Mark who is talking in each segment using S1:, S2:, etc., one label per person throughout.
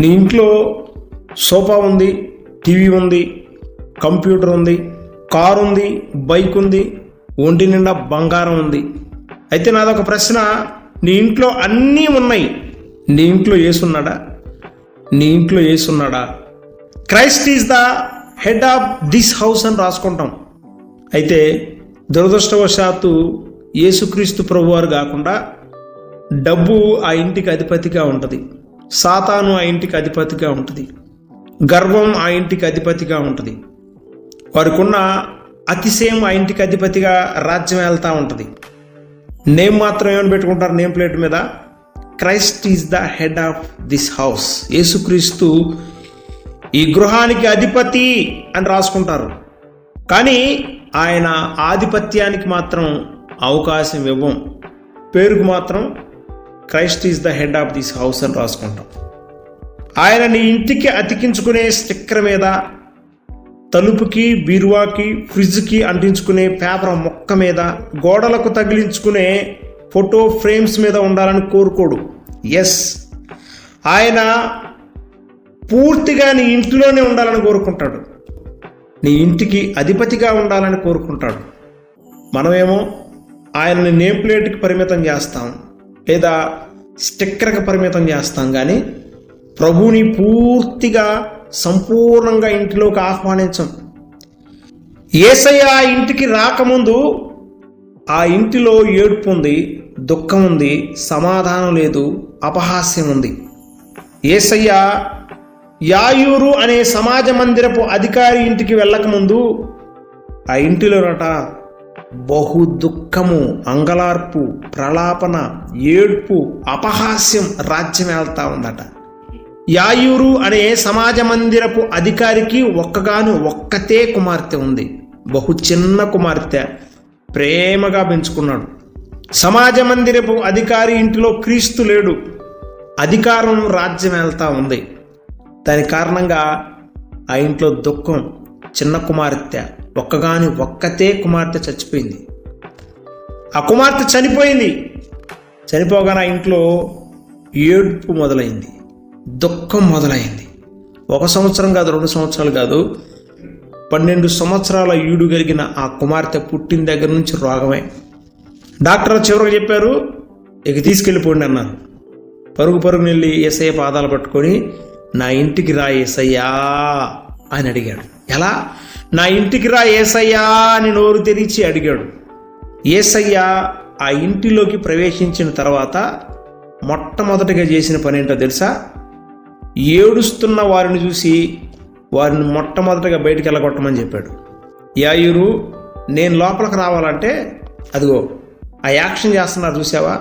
S1: నీ ఇంట్లో సోఫా ఉంది టీవీ ఉంది కంప్యూటర్ ఉంది కారు ఉంది బైక్ ఉంది ఒంటి నిండా బంగారం ఉంది. అయితే నాదొక ప్రశ్న నీ ఇంట్లో అన్నీ ఉన్నాయి. నీ ఇంట్లో ఏసున్నాడా నీ ఇంట్లో ఏసున్నాడా Christ is the head of this house అని రాసుకుంటాం. అయితే దురదృష్టవశాత్తు యేసుక్రీస్తు ప్రభువారు కాకుండా డబ్బు ఆ ఇంటికి అధిపతిగా ఉంటుంది. సాతాను ఆ ఇంటికి అధిపతిగా ఉంటుంది. గర్వం ఆ ఇంటికి అధిపతిగా ఉంటుంది. వారికున్న అతిశయం ఆ ఇంటికి అధిపతిగా రాజ్యం వెళ్తూ ఉంటుంది. నేమ్ మాత్రం ఏమని పెట్టుకుంటారు? నేమ్ ప్లేట్ మీద Christ is the head of this house. యేసుక్రీస్తు ఈ గృహానికి అధిపతి అని రాసుకుంటారు. కానీ ఆయన ఆధిపత్యానికి మాత్రం అవకాశం ఇవ్వం. పేరుకు మాత్రం Christ is the head of this house అని రాసుకుంటాం. ఆయన నీ ఇంటికి అతికించుకునే స్టిక్కర్ మీద తలుపుకి బీరువాకి ఫ్రిడ్జ్కి అంటించుకునే పేపర్ మొక్క మీద గోడలకు తగిలించుకునే ఫోటో ఫ్రేమ్స్ మీద ఉండాలని కోరుకోడు. ఎస్ ఆయన పూర్తిగా నీ ఇంటిలోనే ఉండాలని కోరుకుంటాడు. నీ ఇంటికి అధిపతిగా ఉండాలని కోరుకుంటాడు. మనమేమో ఆయనని నేమ్ ప్లేట్కి పరిమితం చేస్తాం. లేదా స్టిక్కర్కి పరిమితం చేస్తాం కానీ ప్రభువుని పూర్తిగా సంపూర్ణంగా ఇంటిలోకి ఆహ్వానించం. ఏసయ్య ఆ ఇంటికి రాకముందు ఆ ఇంటిలో ఏడుపు ఉంది దుఃఖం ఉంది సమాధానం లేదు అపహాస్యం ఉంది. ఏసయ్య యాయూరు అనే సమాజ మందిరపు అధికారి ఇంటికి వెళ్ళకముందు ఆ ఇంటిలోనట బహు దుఃఖము అంగలార్పు ప్రలాపన ఏడ్పు అపహాస్యం రాజ్యమేళ్తా ఉందట. యాయూరు అనే సమాజ మందిరపు అధికారికి ఒక్కగాను ఒక్కతే కుమార్తె ఉంది. బహు చిన్న కుమార్తె ప్రేమగా పెంచుకున్నాడు. సమాజ మందిరపు అధికారి ఇంటిలో క్రీస్తు లేడు. అధికారం రాజ్యం వెళ్తా ఉంది. దాని కారణంగా ఆ ఇంట్లో దుఃఖం చిన్న కుమార్తె ఒక్కగాని ఒక్కతే కుమార్తె చచ్చిపోయింది. ఆ కుమార్తె చనిపోయింది. చనిపోగానే ఆ ఇంట్లో ఏడుపు మొదలైంది. దుఃఖం మొదలైంది. ఒక సంవత్సరం కాదు రెండు సంవత్సరాలు కాదు పన్నెండు సంవత్సరాల ఈడు కలిగిన ఆ కుమార్తె పుట్టిన దగ్గర నుంచి రోగమే. డాక్టర్ చివరికి చెప్పారు ఇక తీసుకెళ్ళిపోండి అన్నారు. పరుగు పరుగుని వెళ్ళి ఏసయ్య పాదాలు పట్టుకొని నా ఇంటికి రా ఏసయ్యా అని అడిగాడు. ఎలా? నా ఇంటికి రా ఏసయ్యా అని నోరు తెరిచి అడిగాడు. ఏసయ్య ఆ ఇంటిలోకి ప్రవేశించిన తర్వాత మొట్టమొదటిగా చేసిన పని ఏంటో తెలుసా? ఏడుస్తున్న వారిని చూసి వారిని మొట్టమొదటిగా బయటికి వెళ్ళగొట్టమని చెప్పాడు. యాయురు నేను లోపలికి రావాలంటే అదిగో ఆ యాక్షన్ చేస్తున్నారు చూసావా?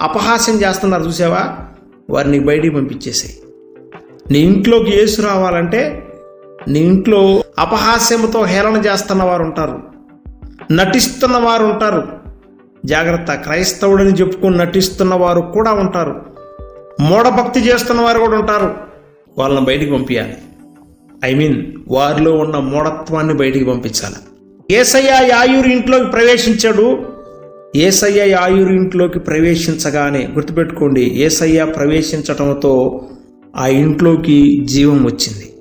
S1: అపహాస్యం చేస్తున్నారు చూసావా? వారిని బయటికి పంపించేసాయి. నీ ఇంట్లోకి ఏసు రావాలంటే నీ ఇంట్లో అపహాస్యంతో హేళన చేస్తున్న వారు ఉంటారు నటిస్తున్న వారు ఉంటారు జాగ్రత్త క్రైస్తవుడని చెప్పుకొని నటిస్తున్న వారు కూడా ఉంటారు. మూఢభక్తి చేస్తున్న వారు కూడా ఉంటారు. వాళ్ళని బయటికి పంపించాలి ఐ మీన్ వారిలో ఉన్న మూఢత్వాన్ని బయటికి పంపించాలి. ఏసయ్య యాయూరి ఇంట్లోకి ప్రవేశించాడు. ఏసయ్య యాయూరి ఇంట్లోకి ప్రవేశించగానే గుర్తుపెట్టుకోండి ఏసయ్య ప్రవేశించటంతో ఆ ఇంట్లోకి జీవం వచ్చింది.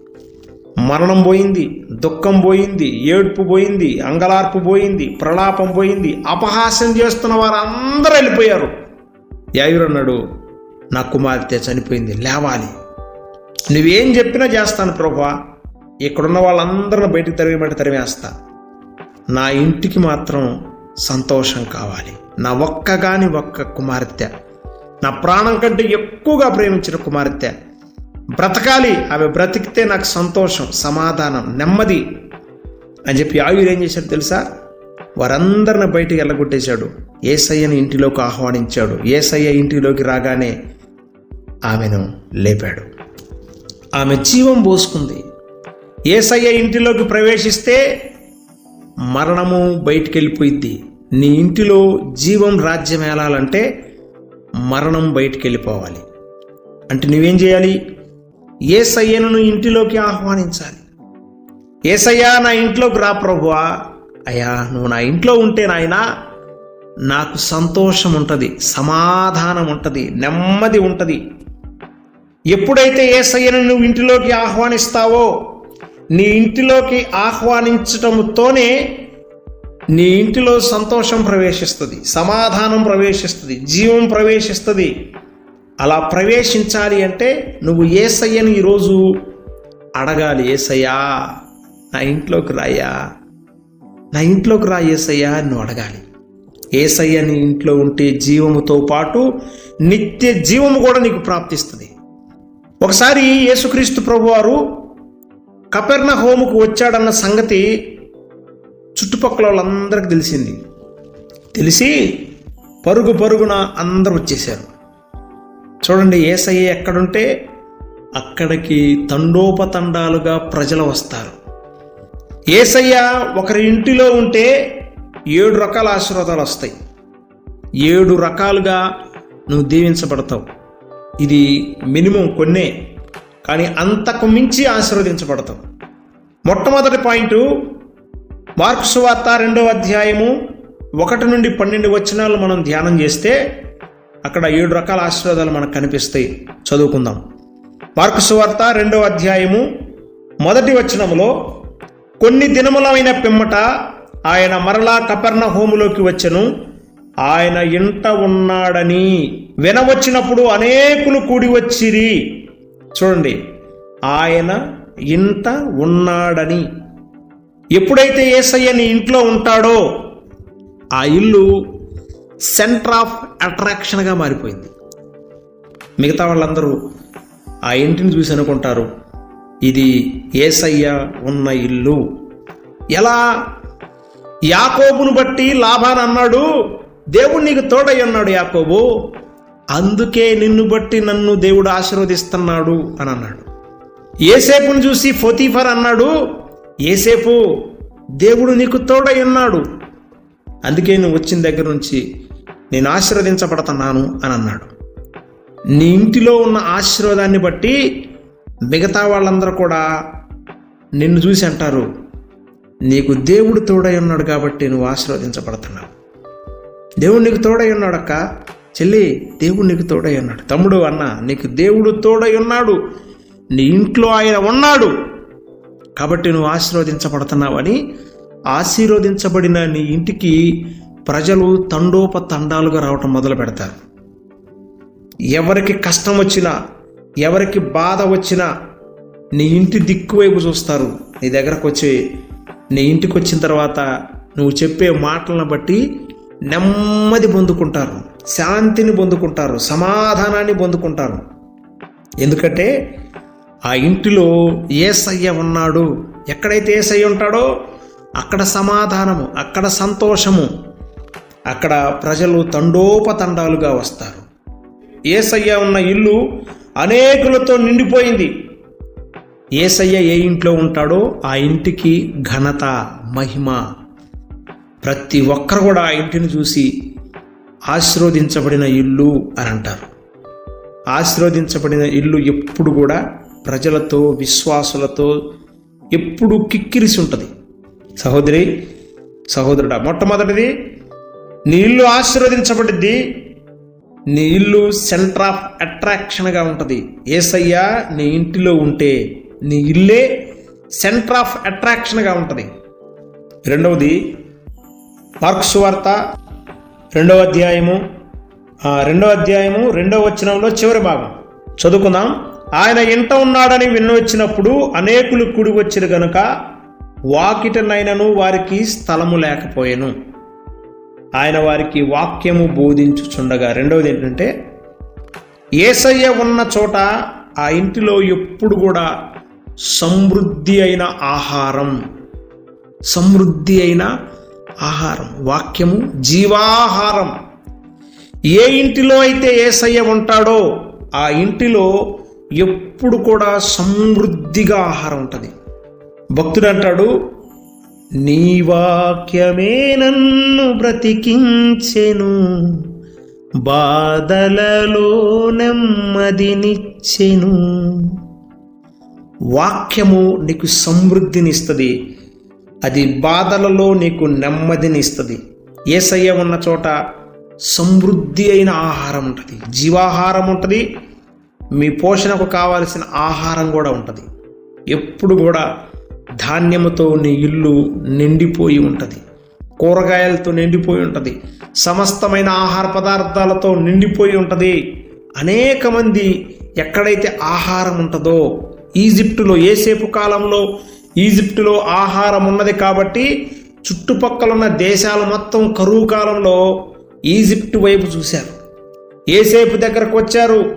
S1: మరణం పోయింది. దుఃఖం పోయింది ఏడుపు పోయింది అంగలార్పు పోయింది ప్రలాపం పోయింది అపహాస్యం చేస్తున్న వారు అందరూ వెళ్ళిపోయారు. యాయురు అన్నాడు నా కుమార్తె చనిపోయింది లేవాలి. నువ్వేం చెప్పినా చేస్తాను ప్రభా. ఇక్కడున్న వాళ్ళందరిని బయటికి తరివేమంటే తరివేస్తా నా ఇంటికి మాత్రం సంతోషం కావాలి. నా ఒక్క కాని ఒక్క కుమార్తె. నా ప్రాణం కంటే ఎక్కువగా ప్రేమించిన కుమార్తె. బ్రతకాలి ఆమె బ్రతికితే నాకు సంతోషం సమాధానం నెమ్మది అని చెప్పి ఆయుర్ ఏం చేశాడు తెలుసా? వారందరిని బయటికి వెళ్ళగొట్టేశాడు ఏసయ్యని ఇంటిలోకి ఆహ్వానించాడు. ఏసయ్య ఇంటిలోకి రాగానే ఆమెను లేపాడు. ఆమె జీవం పోసుకుంది. ఏసయ్య ఇంటిలోకి ప్రవేశిస్తే మరణము బయటికి వెళ్ళిపోయిద్ది నీ ఇంటిలో జీవం రాజ్యం ఏలాలంటే మరణం బయటికి వెళ్ళిపోవాలి అంటే నువ్వేం చేయాలి? ఏసయ్యను సయ్యను ఇంటిలోకి ఆహ్వానించాలి. ఏసయ్యా నా ఇంట్లోకి రా ప్రభువా. అయ్యా నువ్వు నా ఇంట్లో ఉంటే నాయనా నాకు సంతోషం ఉంటుంది సమాధానం ఉంటుంది నెమ్మది ఉంటుంది. ఎప్పుడైతే ఏసయ్యను నువ్వు ఇంటిలోకి ఆహ్వానిస్తావో నీ ఇంటిలోకి ఆహ్వానించటంతోనే నీ ఇంటిలో సంతోషం ప్రవేశిస్తుంది సమాధానం ప్రవేశిస్తుంది జీవం ప్రవేశిస్తుంది. అలా ప్రవేశించాలి అంటే నువ్వు ఏసయ్యను ఈరోజు అడగాలి ఏసయ్యా నా ఇంట్లోకి రాయ్యా నా ఇంట్లోకి రా ఏసయ్యా నువ్వు అడగాలి. ఏసయ్య నీ ఇంట్లో ఉంటే జీవముతో పాటు నిత్య జీవము కూడా నీకు ప్రాప్తిస్తుంది. ఒకసారి యేసుక్రీస్తు ప్రభువారు కపెర్ణ హోముకు వచ్చాడన్న సంగతి చుట్టుపక్కల వాళ్ళందరికీ తెలిసింది. తెలిసి పరుగు పరుగున అందరూ వచ్చేసారు చూడండి ఏసయ్య ఎక్కడుంటే అక్కడికి తండోపతండాలుగా ప్రజలు వస్తారు. ఏసయ్య ఒకరి ఇంటిలో ఉంటే ఏడు రకాల ఆశీర్వాదాలు వస్తాయి. ఏడు రకాలుగా నువ్వు దీవించబడతావు. ఇది మినిమం కొన్నే కానీ అంతకు మించి ఆశీర్వదించబడతావు. మొట్టమొదటి పాయింట్ మార్క్స్ వార్త రెండవ అధ్యాయము ఒకటి నుండి పన్నెండు వచనాలు మనం ధ్యానం చేస్తే అక్కడ ఏడు రకాల ఆశీర్వాదాలు మనకు కనిపిస్తాయి. చదువుకుందాం. మార్క్స్ వార్త రెండవ అధ్యాయము మొదటి వచనంలో కొన్ని దినములైన పిమ్మట ఆయన మరలా కపర్ణ హోములోకి వచ్చెను. ఆయన ఇంట ఉన్నాడని వినవచ్చినప్పుడు అనేకులు కూడి వచ్చిరి. చూడండి ఆయన ఇంట ఉన్నాడని. ఎప్పుడైతే ఏసయ్య నీ ఇంట్లో ఉంటాడో ఆ ఇల్లు సెంటర్ ఆఫ్ అట్రాక్షన్గా మారిపోయింది. మిగతా వాళ్ళందరూ ఆ ఇంటిని చూసి అనుకుంటారు ఇది ఏసయ్య ఉన్న ఇల్లు. ఎలా? యాకోబును బట్టి లాభాన్ అన్నాడు దేవుడు నీకు తోడై అన్నాడు యాకోబు. అందుకే నిన్ను బట్టి నన్ను దేవుడు ఆశీర్వదిస్తున్నాడు అని అన్నాడు. ఏసేపును చూసి ఫోతీఫర్ అన్నాడు ఏసేపు దేవుడు నీకు తోడై ఉన్నాడు. అందుకే నువ్వు వచ్చిన దగ్గర నుంచి నేను ఆశీర్వదించబడుతున్నాను అని అన్నాడు. నీ ఇంటిలో ఉన్న ఆశీర్వాదాన్ని బట్టి మిగతా వాళ్ళందరూ కూడా నిన్ను చూసి అంటారు నీకు దేవుడు తోడై ఉన్నాడు కాబట్టి నువ్వు ఆశీర్వదించబడుతున్నావు. దేవుడు నీకు తోడై ఉన్నాడు అక్క. చెల్లి దేవుడు నీకు తోడై ఉన్నాడు. తమ్ముడు అన్న నీకు దేవుడు తోడై ఉన్నాడు. నీ ఇంట్లో ఆయన ఉన్నాడు కాబట్టి నువ్వు ఆశీర్వదించబడుతున్నావని ఆశీర్వదించబడిన నీ ఇంటికి ప్రజలు తండోపతండాలుగా రావటం మొదలు పెడతారు. ఎవరికి కష్టం వచ్చినా ఎవరికి బాధ వచ్చినా నీ ఇంటి దిక్కువైపు చూస్తారు. నీ దగ్గరకు వచ్చి నీ ఇంటికి వచ్చిన తర్వాత నువ్వు చెప్పే మాటలను బట్టి నెమ్మది పొందుకుంటారు. శాంతిని పొందుకుంటారు. సమాధానాన్ని పొందుకుంటారు. ఎందుకంటే ఆ ఇంటిలో ఏసయ్య ఉన్నాడు. ఎక్కడైతే ఏసయ్య ఉంటాడో అక్కడ సమాధానము అక్కడ సంతోషము. అక్కడ ప్రజలు తండోపతండాలుగా వస్తారు. ఏసయ్య ఉన్న ఇల్లు అనేకులతో నిండిపోయింది. ఏసయ్య ఏ ఇంట్లో ఉంటాడో ఆ ఇంటికి ఘనత మహిమ. ప్రతి ఒక్కరు కూడా ఆ ఇంటిని చూసి ఆశీర్వదించబడిన ఇల్లు అని అంటారు. ఆశీర్వదించబడిన ఇల్లు ఎప్పుడు కూడా ప్రజలతో విశ్వాసులతో ఎప్పుడు కిక్కిరిసి ఉంటుంది. సహోదరి సహోదరుడా మొట్టమొదటిది నీ ఇల్లు ఆశీర్వదించబడిద్ది. నీ ఇల్లు సెంటర్ ఆఫ్ అట్రాక్షన్గా ఉంటుంది. ఏసయ్య నీ ఇంటిలో ఉంటే నీ ఇల్లే సెంటర్ ఆఫ్ అట్రాక్షన్గా ఉంటుంది. రెండవది మార్క్స్ వార్త రెండవ అధ్యాయము. రెండవ అధ్యాయము రెండవ వచనంలో చివరి భాగం. చదువుకుందాం. ఆయన ఇంట ఉన్నాడని విన్నవచ్చినప్పుడు అనేకులు కుడి వచ్చిరు గనుక వాకిటనైనను వారికి స్థలము లేకపోయాను. ఆయన వారికి వాక్యము బోధించుచుండగా. రెండవది ఏంటంటే ఏసయ్య ఉన్న చోట ఆ ఇంటిలో ఎప్పుడు కూడా సమృద్ధి అయిన ఆహారం సమృద్ధి అయిన ఆహారం వాక్యము జీవాహారం. ఏ ఇంటిలో అయితే ఏసయ్య ఉంటాడో ఆ ఇంటిలో ఎప్పుడు కూడా సమృద్ధిగా ఆహారం ఉంటుంది. భక్తుడు అంటాడు నీ వాక్యమే నన్ను బ్రతికించెను. బాధలలో నెమ్మదినిచ్చెను. వాక్యము నీకు సమృద్ధినిస్తుంది. అది బాధలలో నీకు నెమ్మదినిస్తుంది. ఏసయ్య ఉన్న చోట సమృద్ధి అయిన ఆహారం ఉంటుంది. జీవాహారం ఉంటుంది. మీ పోషణకు కావలసిన ఆహారం కూడా ఉంటుంది. ఎప్పుడు కూడా ధాన్యముతో నీ ఇల్లు నిండిపోయి ఉంటుంది. కూరగాయలతో నిండిపోయి ఉంటుంది. సమస్తమైన ఆహార పదార్థాలతో నిండిపోయి ఉంటుంది. అనేక మంది ఎక్కడైతే ఆహారం ఉంటుందో ఈజిప్టులో ఏసేపు కాలంలో ఈజిప్టులో ఆహారం ఉన్నది కాబట్టి చుట్టుపక్కల ఉన్న దేశాలు మొత్తం కరువు కాలంలో ఈజిప్టు వైపు చూశారు. ఏసేపు దగ్గరకు వచ్చారు.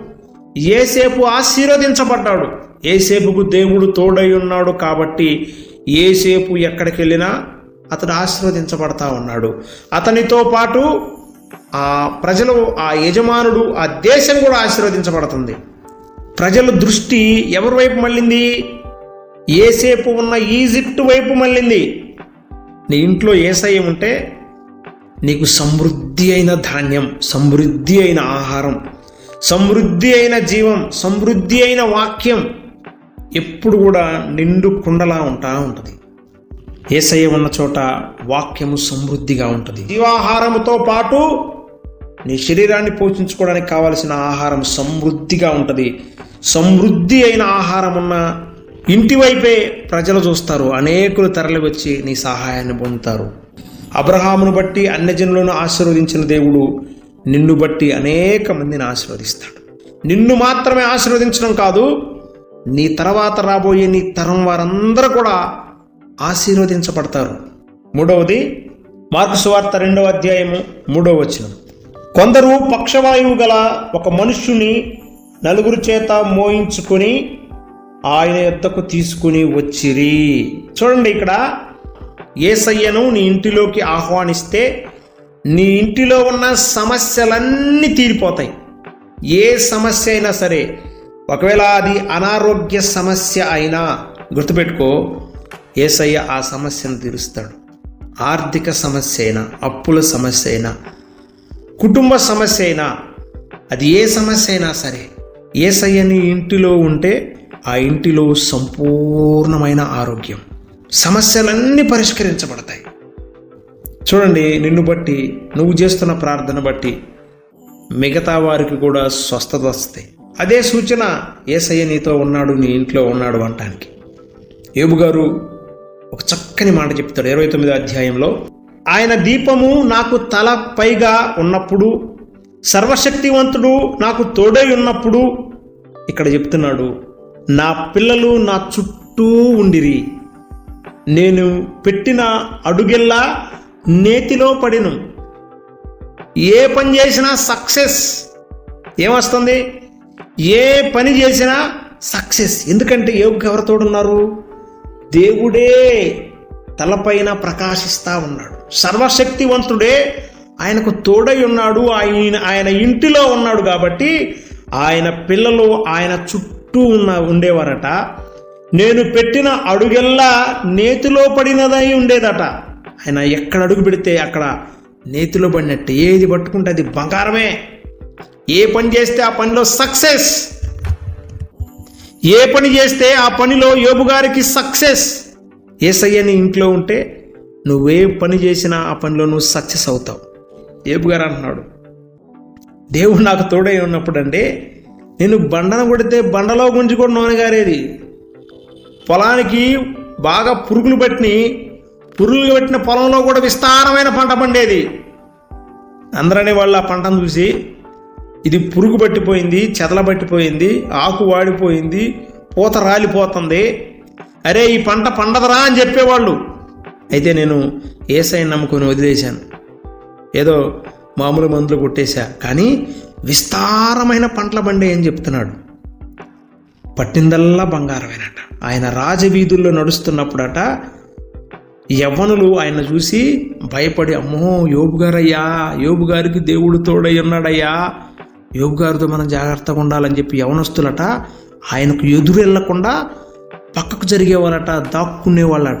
S1: ఏసేపు ఆశీర్వదించబడ్డాడు. ఏసేపుకు దేవుడు తోడై ఉన్నాడు కాబట్టి ఏసేపు ఎక్కడికి వెళ్ళినా అతడు ఆశీర్వదించబడతా ఉన్నాడు. అతనితో పాటు ఆ ప్రజలు ఆ యజమానుడు ఆ దేశం కూడా ఆశీర్వదించబడుతుంది. ప్రజల దృష్టి ఎవరి వైపు మళ్ళింది? ఏసేపు ఉన్న ఈజిప్ట్ వైపు మళ్ళింది. నీ ఇంట్లో ఏసయ్యం ఉంటే నీకు సమృద్ధి అయిన ధాన్యం సమృద్ధి అయిన ఆహారం సమృద్ధి అయిన జీవం సమృద్ధి అయిన వాక్యం ఎప్పుడు కూడా నిండు కుండలా ఉంటా ఉంటుంది. ఏసయ్య ఉన్న చోట వాక్యము సమృద్ధిగా ఉంటుంది. జీవాహారముతో పాటు నీ శరీరాన్ని పోషించుకోవడానికి కావలసిన ఆహారం సమృద్ధిగా ఉంటుంది. సమృద్ధి అయిన ఆహారం ఉన్న ఇంటి వైపే ప్రజలు చూస్తారు. అనేకులు తరలి వచ్చి నీ సహాయాన్ని పొందుతారు. అబ్రహామును బట్టి అన్యజనులను ఆశీర్వదించిన దేవుడు నిన్ను బట్టి అనేక మందిని ఆశీర్వదిస్తాడు. నిన్ను మాత్రమే ఆశీర్వదించడం కాదు నీ తర్వాత రాబోయే నీ తరం వారందరూ కూడా ఆశీర్వదించబడతారు. మూడవది మార్కు సువార్త రెండవ అధ్యాయము మూడవ వచనం. కొందరు పక్షవాయువు గల ఒక మనుష్యుని నలుగురు చేత మోయించుకొని ఆయన ఎద్దకు తీసుకుని వచ్చిరి. చూడండి ఇక్కడ ఏసయ్యను నీ ఇంటిలోకి ఆహ్వానిస్తే నీ ఇంటిలో ఉన్న సమస్యలన్నీ తీరిపోతాయి. ఏ సమస్య అయినా సరే ఒకవేళ అది అనారోగ్య సమస్య అయినా గుర్తుపెట్టుకో ఏసయ్య ఆ సమస్యను తీరుస్తాడు. ఆర్థిక సమస్య అయినా అప్పుల సమస్య అయినా కుటుంబ సమస్య అయినా అది ఏ సమస్య అయినా సరే ఏసయ్యని ఇంటిలో ఉంటే ఆ ఇంటిలో సంపూర్ణమైన ఆరోగ్యం. సమస్యలన్నీ పరిష్కరించబడతాయి. చూడండి నిన్ను బట్టి నువ్వు చేస్తున్న ప్రార్థన బట్టి మిగతా వారికి కూడా స్వస్థత వస్తాయి. అదే సూచన ఏసయ్య నీతో ఉన్నాడు నీ ఇంట్లో ఉన్నాడు అనటానికి ఏబు గారు ఒక చక్కని మాట చెప్తాడు ఇరవై తొమ్మిదో అధ్యాయంలో. ఆయన దీపము నాకు తల పైగా ఉన్నప్పుడు సర్వశక్తివంతుడు నాకు తోడై ఉన్నప్పుడు ఇక్కడ చెప్తున్నాడు నా పిల్లలు నా చుట్టూ ఉండిరి. నేను పెట్టిన అడుగెల్లా నేతిలో పడిను. ఏ పని చేసినా సక్సెస్. ఏమొస్తుంది? ఏ పని చేసినా సక్సెస్. ఎందుకంటే యోగుకి ఎవరు తోడున్నారు? దేవుడే తలపైన ప్రకాశిస్తా ఉన్నాడు. సర్వశక్తివంతుడే ఆయనకు తోడై ఉన్నాడు. ఆయన ఆయన ఇంటిలో ఉన్నాడు కాబట్టి ఆయన పిల్లలు ఆయన చుట్టూ ఉన్న ఉండేవారట. నేను పెట్టిన అడుగెల్లా నేతిలో పడినదై ఉండేదట. ఆయన ఎక్కడ అడుగు పెడితే అక్కడ నేతిలో పడినట్టు. ఏది పట్టుకుంటే అది బంగారమే. ఏ పని చేస్తే ఆ పనిలో సక్సెస్ ఏ పని చేస్తే ఆ పనిలో యోబు గారికి సక్సెస్ ఏసయ్యని ఇంట్లో ఉంటే నువ్వే పని చేసినా ఆ పనిలో నువ్వు సక్సెస్ అవుతావు. ఏబు గారు అంటున్నాడు దేవుడు నాకు తోడై ఉన్నప్పుడు అంటే నేను బండను కొడితే బండలో గుంజి కూడా నూనె గారేది. పొలానికి బాగా పురుగులు పట్టిని పురుగులు పట్టిన పొలంలో కూడా విస్తారమైన పంట పండేది. అందరనే వాళ్ళు ఆ పంటను చూసి ఇది పురుగు పట్టిపోయింది చెదల పట్టిపోయింది ఆకు వాడిపోయింది పూత రాలిపోతుంది. అరే ఈ పంట పండదరా అని చెప్పేవాళ్ళు. అయితే నేను ఏసై నమ్ముకొని వదిలేశాను. ఏదో మామూలు మందులు కొట్టేశా కానీ విస్తారమైన పంటల బండి అని చెప్తున్నాడు. పట్టిందల్లా బంగారమేనట. ఆయన రాజవీధుల్లో నడుస్తున్నప్పుడట యవ్వనులు ఆయన చూసి భయపడి అమ్మో యోబు గారయ్యా యోబు గారికి దేవుడు తోడై ఉన్నాడయ్యా యోగు గారితో మనం జాగ్రత్తగా ఉండాలని చెప్పి యవనస్తులట ఆయనకు ఎదురు వెళ్ళకుండా పక్కకు జరిగేవాళ్ళట దాక్కునేవాళ్ళట.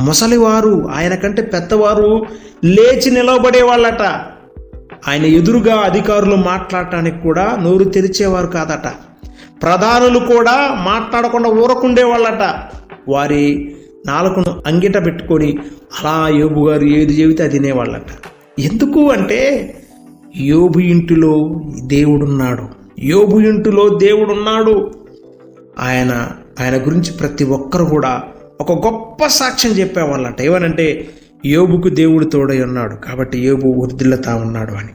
S1: ముసలివారు ఆయన కంటే పెద్దవారు లేచి నిలవబడేవాళ్ళట ఆయన ఎదురుగా అధికారులు మాట్లాడటానికి కూడా నోరు తెరిచేవారు కాదట. ప్రధానులు కూడా మాట్లాడకుండా ఊరకుండేవాళ్ళట. వారి నాలుకను అంగిట పెట్టుకొని అలా యోగు గారు ఏది చెబితే అది తినేవాళ్ళట. ఎందుకు అంటే యోబు ఇంటిలో దేవుడున్నాడు. యోబు ఇంటిలో దేవుడున్నాడు. ఆయన ఆయన గురించి ప్రతి ఒక్కరు కూడా ఒక గొప్ప సాక్ష్యం చెప్పేవాళ్ళంట. ఏమనంటే యోబుకు దేవుడు తోడై ఉన్నాడు. కాబట్టి యోబు వృద్ధులతా ఉన్నాడు అని.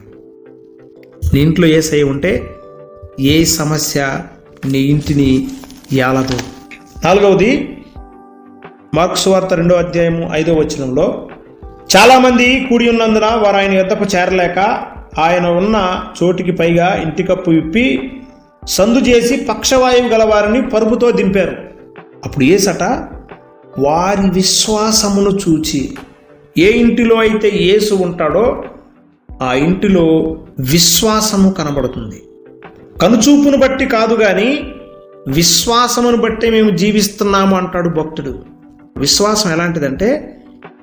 S1: నీ ఇంట్లో ఏ సై ఉంటే ఏ సమస్య నీ ఇంటిని ఏలదు నాలుగవది మార్క్స్ వార్త రెండో అధ్యాయము ఐదో వచనంలో చాలామంది కూడి ఉన్నందున వారు ఆయన యుద్ధకు చేరలేక ఆయన ఉన్న చోటికి పైగా ఇంటికప్పు విప్పి సందు చేసి పక్షవాయువు గలవారిని పరుపుతో దింపారు. అప్పుడు ఏసట వారి విశ్వాసమును చూచి ఏ ఇంటిలో అయితే యేసు ఉంటాడో ఆ ఇంటిలో విశ్వాసము కనబడుతుంది. కనుచూపును బట్టి కాదు కానీ విశ్వాసమును బట్టి మేము జీవిస్తున్నాము అంటాడు భక్తుడు. విశ్వాసం ఎలాంటిదంటే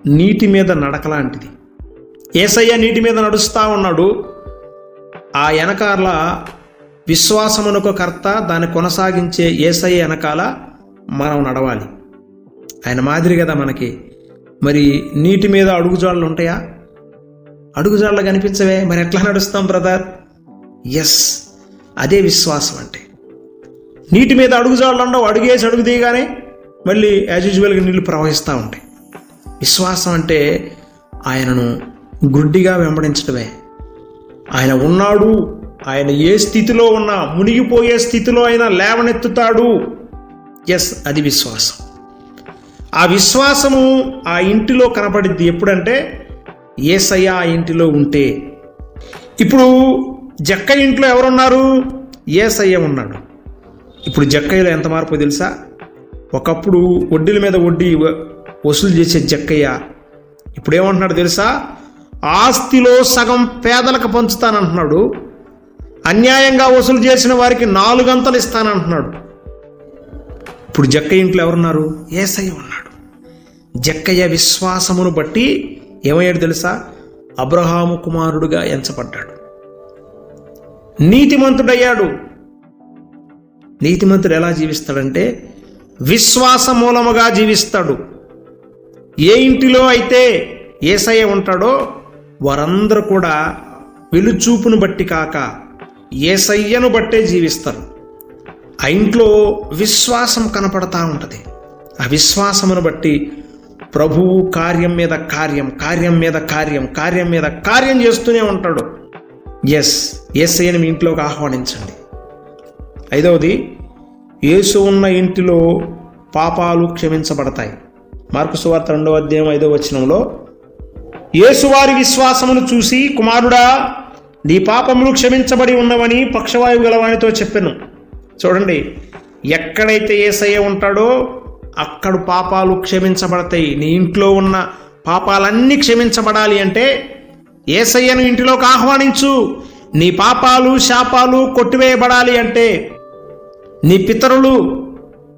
S1: నీటి మీద నడక లాంటిది. ఏసయ్య నీటి మీద నడుస్తూ ఉన్నాడు. ఆ వెనకాల విశ్వాసమునకు కర్త దాన్ని కొనసాగించే ఏసయ్య వెనకాల మనం నడవాలి. ఆయన మాదిరి కదా మనకి. మరి నీటి మీద అడుగుజాడలు ఉంటాయా? అడుగుజాడలు కనిపించవే. మరి ఎట్లా నడుస్తాం బ్రదర్? ఎస్ అదే విశ్వాసం అంటే. నీటి మీద అడుగుజాడలు ఉండవు. అడుగేసి అడుగు దిగానే మళ్ళీ యాజ్ యూజువల్గా నీళ్ళు ప్రవహిస్తూ ఉంటాయి. విశ్వాసం అంటే ఆయనను గుడ్డిగా వెంబడించడమే. ఆయన ఉన్నాడు ఆయన ఏ స్థితిలో ఉన్నా మునిగిపోయే స్థితిలో అయినా లేవనెత్తుతాడు. ఎస్ అది విశ్వాసం. ఆ విశ్వాసము ఆ ఇంటిలో కనపడిద్ది. ఎప్పుడంటే ఏసయ్య ఆ ఇంటిలో ఉంటే. ఇప్పుడు జక్క ఇంట్లో ఎవరున్నారు? ఏసయ్య ఉన్నాడు. ఇప్పుడు జక్కయ్యలో ఎంత మార్పు తెలుసా? ఒకప్పుడు వడ్డీల మీద వడ్డీ వసూలు చేసే జక్కయ్య ఇప్పుడు ఏమంటున్నాడు తెలుసా? ఆస్తిలో సగం పేదలకు పంచుతానంటున్నాడు. అన్యాయంగా వసూలు చేసిన వారికి నాలుగంతలు ఇస్తానంటున్నాడు. ఇప్పుడు జక్కయ్య ఇంట్లో ఎవరున్నారు? ఏసయ్య ఉన్నాడు. జక్కయ్య విశ్వాసమును బట్టి ఏమయ్యాడు తెలుసా? అబ్రహాము కుమారుడుగా ఎంచబడ్డాడు. నీతిమంతుడయ్యాడు. నీతిమంతుడు ఎలా జీవిస్తాడంటే విశ్వాస మూలముగా జీవిస్తాడు. ఏ ఇంటిలో అయితే ఏసయ్య ఉంటాడో వారందరూ కూడా వెలుచూపును బట్టి కాక ఏసయ్యను బట్టే జీవిస్తారు. ఆ ఇంట్లో విశ్వాసం కనపడతా ఉంటుంది. ఆ విశ్వాసమును బట్టి ప్రభువు కార్యం మీద కార్యం కార్యం మీద కార్యం కార్యం మీద కార్యం చేస్తూనే ఉంటాడు. ఎస్ ఏసయ్యను మీ ఇంట్లోకి ఆహ్వానించండి. ఐదవది యేసు ఉన్న ఇంటిలో పాపాలు క్షమించబడతాయి. మార్కు సువార్త రెండవ అధ్యాయం ఐదవ వచనంలో యేసువారి విశ్వాసమును చూసి కుమారుడా నీ పాపములు క్షమించబడి ఉన్నవని పక్షవాయువు గలవానితో చెప్పాను. చూడండి ఎక్కడైతే ఏసయ్య ఉంటాడో అక్కడ పాపాలు క్షమించబడతాయి. నీ ఇంట్లో ఉన్న పాపాలన్నీ క్షమించబడాలి అంటే ఏసయ్యను ఇంటిలోకి ఆహ్వానించు. నీ పాపాలు శాపాలు కొట్టివేయబడాలి అంటే నీ పితరులు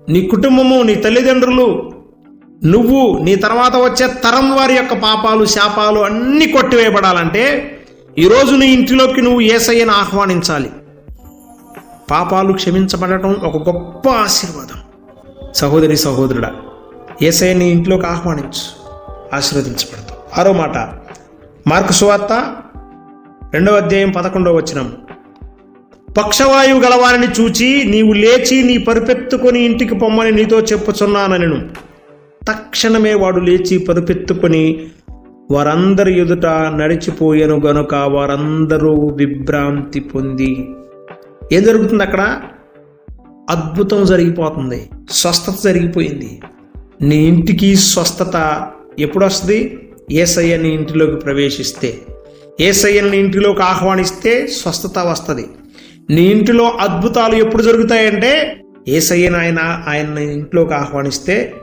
S1: నీ కుటుంబము నీ తల్లిదండ్రులు నువ్వు నీ తర్వాత వచ్చే తరం వారి యొక్క పాపాలు శాపాలు అన్నీ కొట్టివేయబడాలంటే ఈరోజు నీ ఇంటిలోకి నువ్వు ఏసయ్యను ఆహ్వానించాలి. పాపాలు క్షమించబడటం ఒక గొప్ప ఆశీర్వాదం. సహోదరి సహోదరుడా ఏసయ్య నీ ఇంట్లోకి ఆహ్వానించు ఆశీర్వదించబడతావు. ఆరో మాట మార్కు సువార్త రెండవ అధ్యాయం పదకొండవ వచనం. పక్షవాయువు గలవారిని చూచి నీవు లేచి నీ పరిపెత్తుకొని ఇంటికి పొమ్మని నీతో చెప్పుచున్నానను తక్షణమే వాడు లేచి పరుపెత్తుకొని వారందరి ఎదుట నడిచిపోయాను గనుక వారందరూ విభ్రాంతి పొంది. ఏం జరుగుతుంది అక్కడ? అద్భుతం జరిగిపోతుంది. స్వస్థత జరిగిపోయింది. నీ ఇంటికి స్వస్థత ఎప్పుడు వస్తుంది? ఏసయ్య నీ ఇంటిలోకి ప్రవేశిస్తే. ఏసయ్యని నీ ఇంటిలోకి ఆహ్వానిస్తే స్వస్థత వస్తుంది. నీ ఇంటిలో అద్భుతాలు ఎప్పుడు జరుగుతాయంటే ఏసయ్యను ఆయన ఆయన ఇంట్లోకి ఆహ్వానిస్తే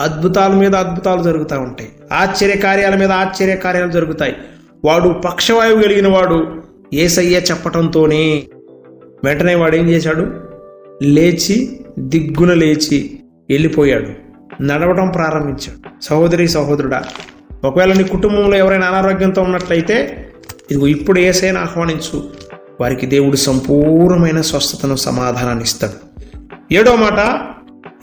S1: అద్భుతాల మీద అద్భుతాలు జరుగుతూ ఉంటాయి. ఆశ్చర్య కార్యాల మీద ఆశ్చర్య కార్యాలు జరుగుతాయి. వాడు పక్షవాయువు కలిగిన వాడు ఏసయ్య చెప్పటంతోనే వెంటనే వాడు ఏం చేశాడు? లేచి దిగ్గున లేచి వెళ్ళిపోయాడు. నడవడం ప్రారంభించాడు. సహోదరి సహోదరుడా ఒకవేళ నీ కుటుంబంలో ఎవరైనా అనారోగ్యంతో ఉన్నట్లయితే ఇదిగో ఇప్పుడు ఏసైనా ఆహ్వానించు. వారికి దేవుడు సంపూర్ణమైన స్వస్థతను సమాధానాన్ని ఇస్తాడు. ఏడో మాట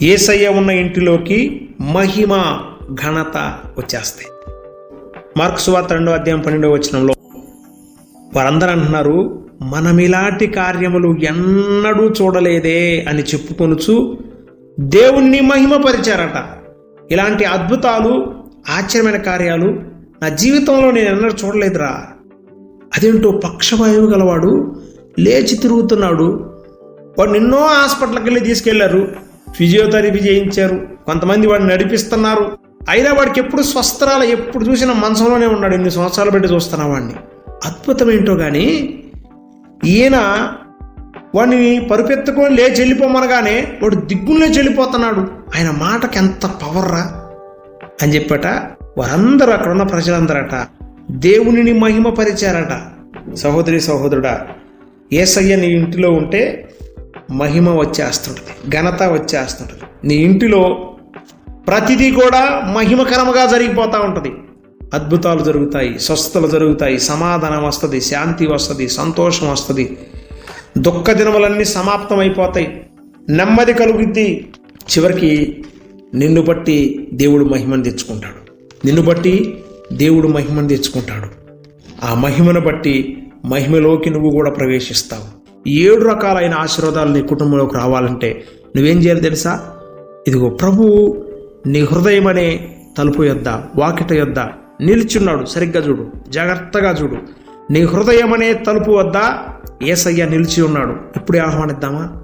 S1: ఏసయ్య ఉన్న ఇంటిలోకి మహిమ ఘనత వచ్చేస్తాయి. మార్క్స్ వార్త రెండో అధ్యాయం పన్నెండవ వచనంలో వారందరూ అంటున్నారు మనమిలాంటి కార్యములు ఎన్నడూ చూడలేదే అని చెప్పుకొనుచు దేవుణ్ణి మహిమపరిచారట. ఇలాంటి అద్భుతాలు ఆశ్చర్యమైన కార్యాలు నా జీవితంలో నేను ఎన్నడూ చూడలేదురా. అదేంటో పక్షవాయువు గలవాడు లేచి తిరుగుతున్నాడు. వాడు ఎన్నో హాస్పిటల్కి వెళ్ళి తీసుకెళ్ళారు. ఫిజియోథెరపీ చేయించారు. కొంతమంది వాడిని నడిపిస్తున్నారు. అయినా వాడికి ఎప్పుడు స్వస్థరాలు ఎప్పుడు చూసినా మంచంలోనే ఉన్నాడు. ఎన్ని సంవత్సరాలు పెట్టి చూస్తున్నా వాడిని. అద్భుతం ఏంటో కానీ ఈయన వాడిని పరుపెత్తుకొని లేచి వెళ్ళిపోమనగానే వాడు దిగ్గుల్లో చెల్లిపోతున్నాడు. ఆయన మాటకి ఎంత పవర్రా అని చెప్పట వారందరూ అక్కడ ఉన్న ప్రజలందరట దేవునిని మహిమపరిచారట. సహోదరి సహోదరుడా ఏసయ్య నీ ఇంటిలో ఉంటే మహిమ వచ్చేస్తుంటుంది ఘనత వచ్చేస్తుంటుంది. నీ ఇంటిలో ప్రతిదీ కూడా మహిమకరముగా జరిగిపోతూ ఉంటుంది. అద్భుతాలు జరుగుతాయి స్వస్థతలు జరుగుతాయి సమాధానం వస్తుంది శాంతి వస్తుంది సంతోషం వస్తుంది. దుఃఖ దినములన్నీ సమాప్తమైపోతాయి. నెమ్మది కలుగుద్ది. చివరికి నిన్ను బట్టి దేవుడు మహిమను తెచ్చుకుంటాడు. నిన్ను బట్టి దేవుడు మహిమను తెచ్చుకుంటాడు. ఆ మహిమను బట్టి మహిమలోకి నువ్వు కూడా ప్రవేశిస్తావు. ఏడు రకాలైన ఆశీర్వాదాలు నీ కుటుంబంలోకి రావాలంటే నువ్వేం చేయాలి తెలుసా? ఇదిగో ప్రభువు నీ హృదయం అనే తలుపు యొద్ద వాకిట యొద్ద నిలుచున్నాడు. సరిగ్గా చూడు జాగ్రత్తగా చూడు. నీ హృదయం అనే తలుపు వద్ద ఏసయ్య నిలిచి ఉన్నాడు. ఇప్పుడే ఆహ్వానిద్దామా?